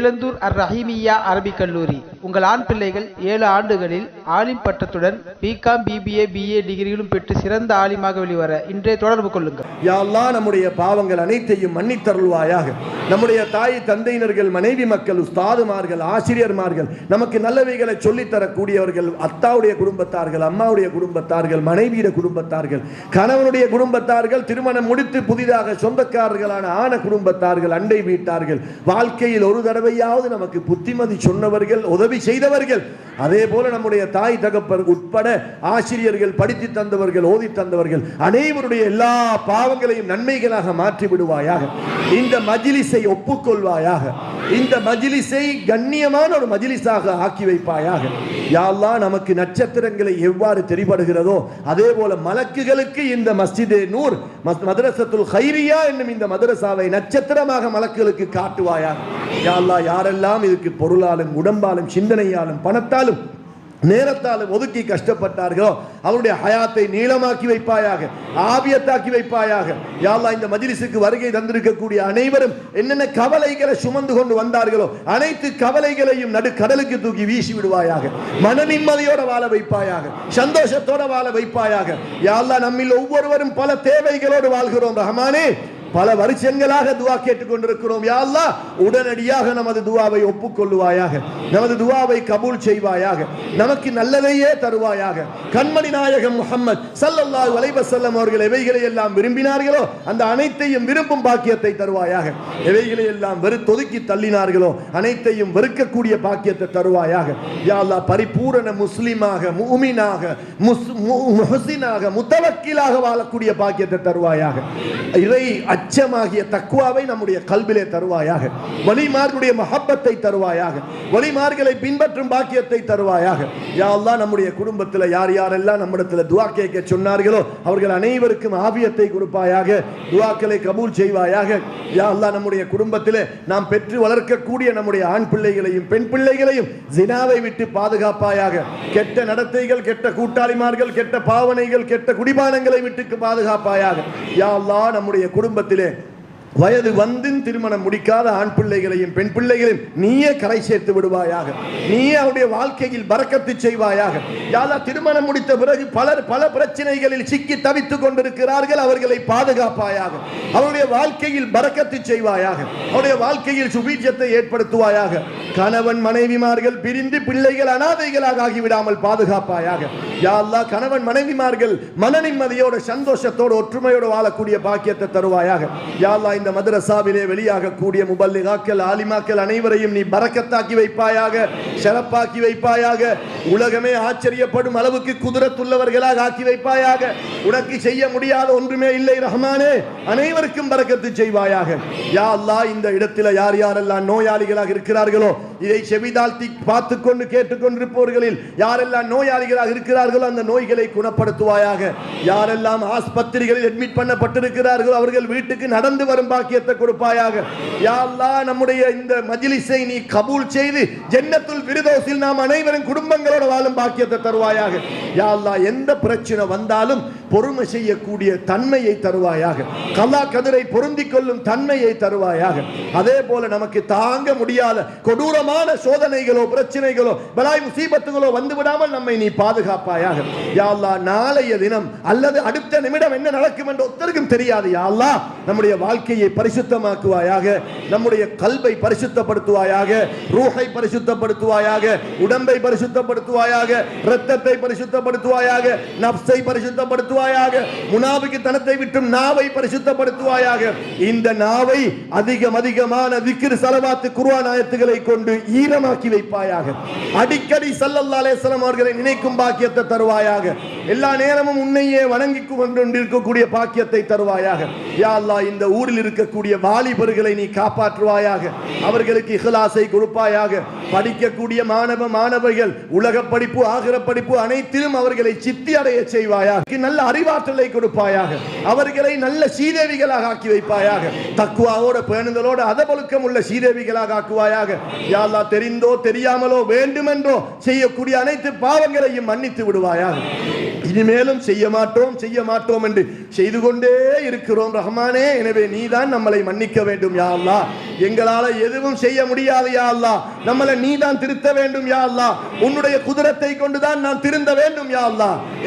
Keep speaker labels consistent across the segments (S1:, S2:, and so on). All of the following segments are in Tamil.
S1: இளந்தூர் அர் ரஹீமியா அரபிக் கல்லூரி. உங்கள் ஆண் பிள்ளைகள் ஏழு ஆண்டுகளில் ஆலிம் பட்டத்துடன் பிகாம் பிபிஏ பிஏ டிகிரிகளும் பெற்று சிறந்த ஆலிமாக வெளிவர இன்றே தொடர்பு கொள்ளுங்கள்.
S2: யாழ்லா நம்முடைய பாவங்கள் அனைத்தையும் மன்னித்தருள்வாயாக. நம்முடைய தாய் தந்தையினர்கள் மனைவி மக்கள் உஸ்தாதுமார்கள் ஆசிரியர்மார்கள் நமக்கு நல்லவைகளை சொல்லித்தரக்கூடியவர்கள் அத்தாவுடைய குடும்பத்தார்கள் அம்மாவுடைய குடும்பத்தார்கள் மனைவியுடைய குடும்பத்தார்கள் கணவனுடைய குடும்பத்தார்கள் திருமணம் முடித்து புதிதாக சொந்தக்காரர்களான ஆன குடும்பத்தார்கள் அண்டை வீட்டார்கள் வாழ்க்கையில் ஒரு தடவை தடவையாவது நமக்கு புத்திமதி சொன்னவர்கள் உதவி செய்தவர்கள். அதே போல நம்முடைய தாய் தகப்பர் உட்பட ஆசிரியர்கள் படித்து தந்தவர்கள் ஓதி தந்தவர்கள் அனைவருடைய எல்லா பாவங்களையும் நன்மைகளாக மாற்றி விடுவாயாக இந்த மஜிலிஸை ஒப்புக்கொள்வாயாக. இந்த மஜிலிஸை கண்ணியமான ஒரு மஜிலிஸாக ஆக்கி வைப்பாயாக. யா நமக்கு நட்சத்திரங்களை எவ்வாறு தெரிபடுகிறதோ அதே போல மலக்குகளுக்கு இந்த மஸ்ஜிதே நூர் மஸ்- மதரசத்துல் ஹைரியா என்னும் இந்த மதரசாவை நட்சத்திரமாக மலக்குகளுக்கு காட்டுவாயாக. யா யாரெல்லாம் இதுக்கு பொருளாலும் உடம்பாலும் சிந்தனையாலும் பணத்தாலும் நேரத்தால் ஒதுக்கி கஷ்டப்பட்டார்களோ அவருடைய ஹயாத்தை நீளமாக்கி வைப்பாயாக ஆபியத்தாக்கி வைப்பாயாக. யாழ்லா இந்த மஜிலிசுக்கு வருகை தந்திருக்கக்கூடிய அனைவரும் என்னென்ன கவலைகளை சுமந்து கொண்டு வந்தார்களோ அனைத்து கவலைகளையும் நடு கடலுக்கு தூக்கி வீசி விடுவாயாக. மன நிம்மதியோட வாழ வைப்பாயாக சந்தோஷத்தோட வாழ வைப்பாயாக. யாழ்லா நம்மில் ஒவ்வொருவரும் பல தேவைகளோடு வாழ்கிறோம். ரஹமானே பல வருஷங்களாக துவா கேட்டுக்கொண்டிருக்கிறோம். கொண்டிருக்கிறோம் அல்லாஹ் உடனடியாக நமது துவாவை ஒப்புக்கொள்ளுவாயாக நமது துவாவை கபூல் செய்வாயாக நமக்கு நல்லதையே தருவாயாக. கண்மணி நாயகம் முஹம்மத் சல்லல்லா வலைவசல்லம் அவர்கள் எவைகளை எல்லாம் விரும்பினார்களோ அந்த அனைத்தையும் விரும்பும் பாக்கியத்தை தருவாயாக. எவைகளை எல்லாம் வெறுத்தொதுக்கி தள்ளினார்களோ அனைத்தையும் வெறுக்கக்கூடிய பாக்கியத்தை தருவாயாக. யாழ்லா பரிபூரண முஸ்லிமாக மூமினாக முஸ் மு- முத்தவக்கிலாக வாழக்கூடிய பாக்கியத்தை தருவாயாக. இறை அச்சமாகிய தக்குவாவை நம்முடைய கல்விலே தருவாயாக. வழிமார்களுடைய மஹப்பத்தை தருவாயாக. வழிமார்களை பின்பற்றும் பாக்கியத்தை தருவாயாக. யாரெல்லாம் நம்முடைய குடும்பத்தில் யார் யாரெல்லாம் நம்மிடத்தில் துவா கேட்க சொன்னார்களோ அவர்கள் அனைவருக்கும் ஆபியத்தை கொடுப்பாயாக. துவாக்களை கபூல் செய்வாயாக. யாரெல்லாம் நம்முடைய குடும்பத்தில் நாம் பெற்று வளர்க்கக்கூடிய நம்முடைய ஆண் பிள்ளைகளையும் பெண் பிள்ளைகளையும் ஜினாவை விட்டு பாதுகாப்பாயாக. கெட்ட நடத்தைகள் கெட்ட கூட்டாளிமார்கள் கெட்ட பாவனைகள் கெட்ட குடிபானங்களை விட்டு பாதுகாப்பாயாக. யாரெல்லாம் நம்முடைய குடும்பத்தில் குடும்பத்திலே வயது வந்து திருமணம் முடிக்காத ஆண் பிள்ளைகளையும் பெண் பிள்ளைகளையும் நீயே கரை சேர்த்து விடுவாயாக. நீயே அவருடைய வாழ்க்கையில் பறக்கத்து செய்வாயாக. யாரா திருமணம் முடித்த பிறகு பலர் பல பிரச்சனைகளில் சிக்கி தவித்துக் கொண்டிருக்கிறார்கள் அவர்களை பாதுகாப்பாயாக. அவருடைய வாழ்க்கையில் பறக்கத்து செய்வாயாக. அவருடைய வாழ்க்கையில் சுபீட்சத்தை ஏற்படுத்துவாயாக. கணவன் மனைவிமார்கள் பிரிந்து பிள்ளைகள் அனாதைகளாக ஆகிவிடாமல் பாதுகாப்பாயாக. யா கணவன் மனைவிமார்கள் மன நிம்மதியோட சந்தோஷத்தோடு ஒற்றுமையோடு வாழக்கூடிய பாக்கியத்தை தருவாயாக. யா அல்லாஹ் இந்த மதரசாவிலே வெளியாகக்கூடிய முபல்லிகாக்கள் ஆலிமாக்கள் அனைவரையும் நீ பறக்கத்தாக்கி வைப்பாயாக சிறப்பாக்கி வைப்பாயாக உலகமே ஆச்சரியப்படும் அளவுக்கு குதிரத்துள்ளவர்களாக ஆக்கி வைப்பாயாக. உனக்கு செய்ய முடியாத ஒன்றுமே இல்லை ரஹ்மானே அனைவருக்கும் பறக்கத்து செய்வாயாக. யா இந்த இடத்துல யார் யாரெல்லாம் நோயாளிகளாக இருக்கிறார்களோ இதை செவிதாழ்த்தி பார்த்து கொண்டு கேட்டுக்கொண்டிருப்பவர்களில் யாரெல்லாம் நோயாளிகளாக இருக்கிறார்கள் அந்த நோய்களை குணப்படுத்துவாயாக. யாரெல்லாம் ஆஸ்பத்திரிகளில் அட்மிட் பண்ணப்பட்டிருக்கிறார்களோ அவர்கள் வீட்டுக்கு நடந்து வரும் பாக்கியத்தை கொடுப்பாயாக. யாரெல்லாம் நம்முடைய இந்த மஜிலிசை நீ கபூல் செய்து ஜன்னத்துல் விருதோசில் நாம் அனைவரும் குடும்பங்களோட வாழும் பாக்கியத்தை தருவாயாக. யாரெல்லாம் எந்த பிரச்சனை வந்தாலும் பொறுமை செய்யக்கூடிய தன்மையை தருவாயாக. கல்லா கதிரை பொருந்திக் கொள்ளும் தன்மையை தருவாயாக. அதே போல நமக்கு தாங்க முடியாத கொடூரமான சோதனைகளோ பிரச்சனைகளோ பலாய் முசீபத்துகளோ வந்து விடாமல் நம்மை நீ பாதுகாப்பாயாக. யாழ்லா நாளைய தினம் அல்லது அடுத்த நிமிடம் என்ன நடக்கும் என்று ஒத்தருக்கும் தெரியாது. யாழ்லா நம்முடைய வாழ்க்கையை பரிசுத்தமாக்குவாயாக. நம்முடைய கல்வை பரிசுத்தப்படுத்துவாயாக. ரூஹை பரிசுத்தப்படுத்துவாயாக. உடம்பை பரிசுத்தப்படுத்துவாயாக. இரத்தத்தை பரிசுத்தப்படுத்துவாயாக. நப்சை பரிசுத்தப்படுத்துவாயாக முனாபிக்கு தனத்தை விட்டும் நாவை பரிசுத்தப்படுத்துவாயாக. இந்த நாவை அதிகம் அதிகமான திக்ரு சலவாத்து குர்ஆன் ஆயத்துக்களை கொண்டு ஈரமாக்கி வைப்பாயாக. அடிக்கடி ஸல்லல்லாஹு அலைஹி அவர்களை நினைக்கும் பாக்கியத்தை தருவாயாக. எல்லா நேரமும் உன்னையே வணங்கி கொண்டிருக்கக்கூடிய பாக்கியத்தை தருவாயாக. யா அல்லாஹ் இந்த ஊரில் இருக்கக்கூடிய வாலிபர்களை நீ காப்பாற்றுவாயாக. அவர்களுக்கு இஹலாசை கொடுப்பாயாக. படிக்கக்கூடிய மாணவ மாணவர்கள் உலக படிப்பு ஆகிற படிப்பு அனைத்திலும் அவர்களை சித்தி அடைய செய்வாயாக. நல்ல அறிவாற்றலை கொடுப்பாயாக. அவர்களை நல்ல சீதேவிகளாக ஆக்கி வைப்பாயாக. தக்குவாவோட பேணுதலோட அதபொழுக்கம் உள்ள சீதேவிகளாக ஆக்குவாயாக. யாழ்லா தெரிந்தோ தெரியாமலோ வேண்டுமென்றோ செய்யக்கூடிய அனைத்து பாவங்களையும் மன்னித்து விடுவாயாக. இனிமேலும் செய்ய மாட்டோம் செய்ய மாட்டோம் என்று செய்து கொண்டே இருக்கிறோம் ரஹ்மானே. எனவே நீதான் நம்மளை மன்னிக்க வேண்டும் யா எங்களால எதுவும் செய்ய முடியாது யா நம்மளை நீ தான் திருத்த வேண்டும் யா உன்னுடைய குதிரத்தை கொண்டுதான் நான் திருந்த வேண்டும் யா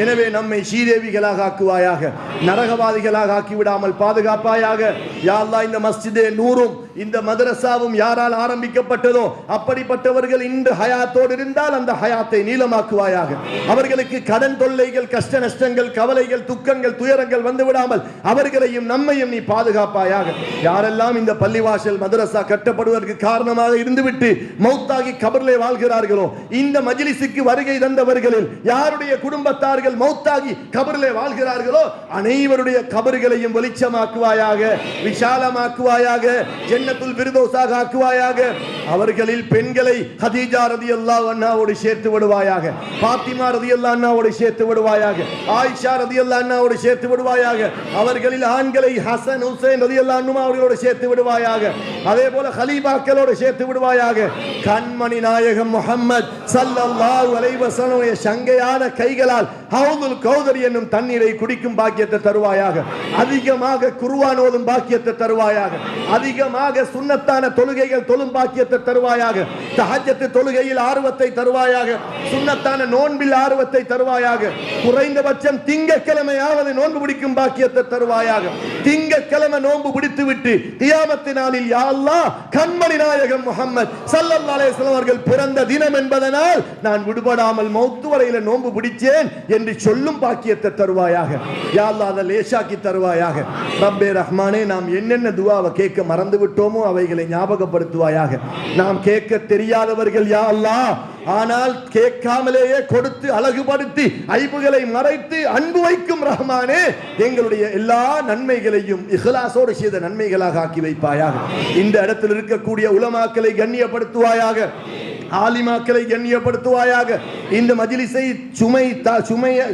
S2: எனவே நம்மை ஸ்ரீதேவிகளாக ஆக்குவாயாக நரகவாதிகளாக ஆக்கிவிடாமல் பாதுகாப்பாயாக. யா இந்த மஸ்ஜிதே நூறும் இந்த மதரசாவும் யாரால் ஆரம்பிக்கப்பட்டதோ அப்படிப்பட்டவர்கள் இன்று ஹயாத்தோடு இருந்தால் அந்த ஹயாத்தை நீளமாக்குவாயாக. அவர்களுக்கு கடன் தொல்லைகள் கஷ்ட நஷ்டங்கள் கவலைகள் துக்கங்கள் துயரங்கள் வந்து விடாமல் அவர்களையும் நம்மையும் நீ பாதுகாப்பாயாக. யாரெல்லாம் இந்த பள்ளிவாசல் மதரசா கட்டப்படுவதற்கு காரணமாக இருந்துவிட்டு மௌத்தாகி கபர்லே வாழ்கிறார்களோ இந்த மஜிலிசுக்கு வருகை தந்தவர்களில் யாருடைய குடும்பத்தார்கள் மௌத்தாகி கபர்லே வாழ்கிறார்களோ அனைவருடைய கபர்களையும் வெளிச்சமாக்குவாயாக விசாலமாக்குவாயாக ஜன்னத்துல் விருதோசாக ஆக்குவாயாக அவர்களில் பெண்களை ஹதீஜா ரதி அல்லா அண்ணாவோடு சேர்த்து விடுவாயாக பாத்திமா ரதி அல்லா அண்ணாவோடு சேர்த்து விடுவாயாக ஆயிஷா ரதி அல்லா அண்ணாவோடு சேர்த்து விடுவாயாக அவர்களில் ஆண்களை ஹசன் ஹுசைன் அல்லா அன்ஹுமா அவர்களோடு சேர்த்து விடுவாயாக அதே போல ஹலீபாக்களோடு சேர்த்து விடுவாயாக. கண்மணி நாயகம் முகம்மது ஸல்லல்லாஹு அலைஹி சங்கையான கைகளால் ஹவுதுல் கௌதரி என்னும் தண்ணீரை குடிக்கும் பாக்கியத்தை தருவாயாக. அதிகமாக குருவான் ஓதும் பாக்கியத்தை தருவாயாக. அதிகமாக சுண்ணத்தான தொழுகைகள் தொழும் பாக்கியத்தை தருவாயாக. தஹஜ்ஜத் தொழுகையில் ஆர்வத்தை தருவாயாக. சுண்ணத்தான நோன்பில் ஆர்வத்தை தருவாயாக. குறைந்தபட்சம் திங்கக்கிழமையாவது நோன்பு பிடிக்கும் பாக்கியத்தை தருவாயாக. திங்கக்கிழமை நோன்பு பிடித்து விட்டு கியாமத்து நாளில் யாழ்லா கண்மணி நாயகம் முகமது ஸல்லல்லாஹு அலைஹி வஸல்லம் அவர்கள் பிறந்த தினம் என்பதனால் நான் விடுபடாமல் மௌத்து வரையில நோன்பு பிடிச்சேன் என்று சொல்லும் பாக்கியத்தை தருவாயாக. யாழ்லா அதை லேசாக்கி தருவாயாக. ரப்பே ரஹ்மானே நாம் என்னென்ன துவாவை கேட்க மறந்து விட்டோமோ அவைகளை ஞாபகப்படுத்துவாயாக. நாம் கேட்க தெரியாதவர்கள் யா ஆனால் கேட்காமலேயே கொடுத்து அழகுபடுத்தி ஐப்புகளை மறைத்து அன்பு வைக்கும் ரஹ்மானே எங்களுடைய எல்லா நன்மைகளையும் இஹ்லாசோடு செய்த நன்மைகளாக ஆக்கி வைப்பாயாக. இந்த இடத்தில் இருக்கக்கூடிய உலமாக்களை கண்ணியப்படுத்துவாயாக. ஆலிமாக்களை கண்ணியப்படுத்துவாயாக. இந்த மஜிலிசை சுமை த-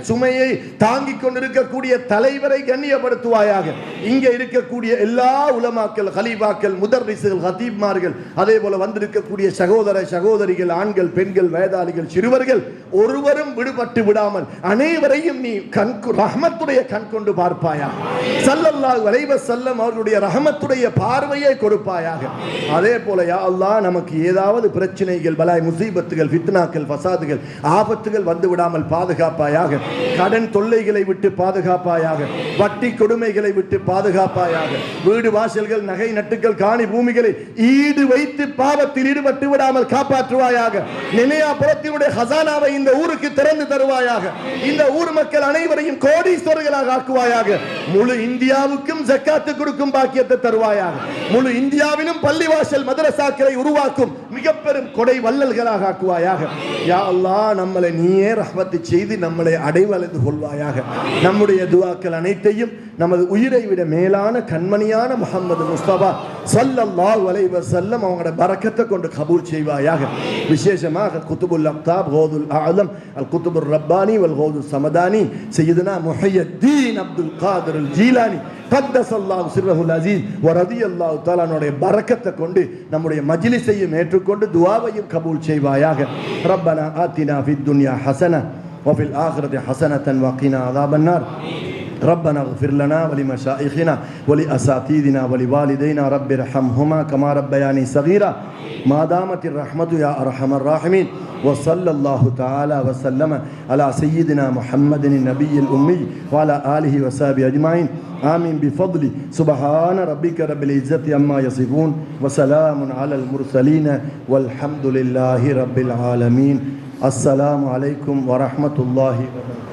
S2: சுமையை தாங்கிக் கொண்டிருக்கக்கூடிய தலைவரை கண்ணியப்படுத்துவாயாக. இங்கே இருக்கக்கூடிய எல்லா உலமாக்கள் ஹலீபாக்கள் முதர்ரிசுகள் ஹதீப்மார்கள் அதே போல வந்திருக்கக்கூடிய சகோதர சகோதரிகள் ஆண்கள் பெண்கள் வயதாளிகள் சிறுவர்கள் ஒருவரும் விடுபட்டு விடாமல் அனைவரையும் நீ கண் ரஹமத்துடைய கண் கொண்டு பார்ப்பாயா? சல்லல்லா வரைவ செல்லம் அவர்களுடைய ரஹமத்துடைய பார்வையை கொடுப்பாயாக. அதே போல யா அல்லாஹ் நமக்கு ஏதாவது பிரச்சனைகள் பலாய் முசீபத்துகள் ஃபித்னாக்கள் ஃபசாதுகள் ஆபத்துகள் வந்து விடாமல் பாதுகாப்பாயாக. கடன் தொல்லைகளை விட்டு பாதுகாப்பாயாக. வட்டி கொடுமைகளை விட்டு பாதுகாப்பாயாக. வீடு வாசல்கள் நகை நட்டுகள் காணி பூமிகளை ஈடு வைத்து பாவத்தில் ஈடுபட்டு விடாமல் காப்பாற்றுவாயாக. நினையாபுரத்தினுடைய ஹசானாவை இந்த ஊருக்கு திறந்து தருவாயாக. இந்த ஊர் மக்கள் அனைவரையும் கோடீஸ்வரர்களாக ஆக்குவாயாக. முழு இந்தியாவுக்கும் ஜக்காத்து கொடுக்கும் பாக்கியத்தை தருவாயாக. முழு இந்தியாவிலும் பள்ளிவாசல் மதரசாக்களை உருவாக்கும் மிக பெரும் கொடை வள்ளல்களாக ஆக்குவாயாக. யா அல்லா நம்மளை நீயே ரஹ்மத்து செய்து நம்மளை அடைவளைந்து கொள்வாயாக. நம்முடைய துவாக்கள் அனைத்தையும் நமது உயிரை விட மேலான கண்மணியான முகமது முஸ்தபா ஸல்லல்லாஹு அலைஹி செல்லம் அவங்களோட பறக்கத்தை கொண்டு கபூல் செய்வாயாக. விசேஷமாக குத்துபுல் அப்தாப் ஹோதுல் ஆலம் அல் குத்துபுர் ரப்பானி வல் கோதுல் சமதானி செய்யுதுனா முஹையத்தீன் அப்துல் காதர் ஜீலானி கத்தஸ் அல்லாஹ் சிர்ரஹுல் அசீஸ் வரதி அல்லாஹ் தாலானுடைய பறக்கத்தை கொண்டு நம்முடைய மஜிலிசையும் ஏற்றுக்கொண்டு துவாவையும் கபூல் செய்வாயாக. ரப்ப ربنا آتنا في الدنيا حسنة وفي الآخرة حسنة وقنا عذاب النار. ربنا اغفر لنا ولمشائخنا ولأساتيذنا ولوالدينا. رب ارحمهما كما ربياني صغيرا. ما دامت الرحمة يا أرحم الراحمين. وصلى الله تعالى وسلم على سيدنا محمد النبي الأمي وعلى آله وصحبه أجمعين. آمين. بفضل. سبحان ربك رب العزة عما يصفون وسلام على المرسلين والحمد لله رب العالمين. السلام عليكم ورحمة الله وبركاته.